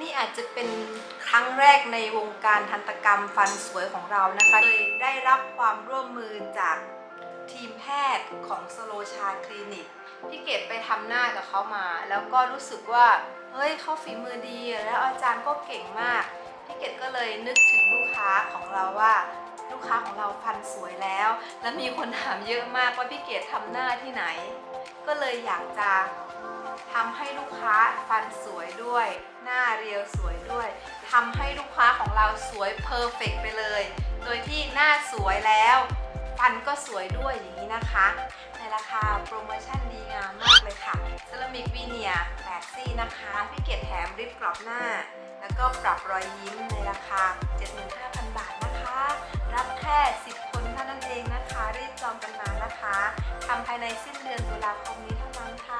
นี่อาจจะเป็นครั้งแรกในวงการทันตกรรมฟันสวยของเรานะคะเลยได้รับความร่วมมือจากทีมแพทย์ของสโลชาคลินิกพี่เกดไปทำหน้ากับเขามา แล้วก็รู้สึกว่า เฮ้ยเขาฝีมือดี แล้วอาจารย์ก็เก่งมาก พี่เกดก็เลยนึกถึงลูกค้าของเราว่า ลูกค้าของเราฟันสวยแล้ว แล้วมีคนถามเยอะมากว่าพี่เกดทำหน้าที่ไหน ก็เลยอยากจะ ทำให้ลูกค้าฟันสวยด้วย หน้าเรียวสวยด้วยทำให้ลูกค้าของเราสวยเพอร์เฟกไปเลย โดยที่หน้าสวยแล้ว ฟันก็สวยด้วยอย่างนี้นะคะ ในราคาโปรโมชั่นดีงามมากเลยค่ะเซรามิกวีเนีย8ซี่นะคะพี่เกดแถมริบกรอบหน้า แล้วก็ปรับรอยยิ้มในราคา 75,000 บาทนะคะ รับแค่ 10 คนเท่านั้นเองนะคะ รีบจองกันมานะคะทำภายในสิ้นเดือนตุลาคมนี้เท่านั้นค่ะ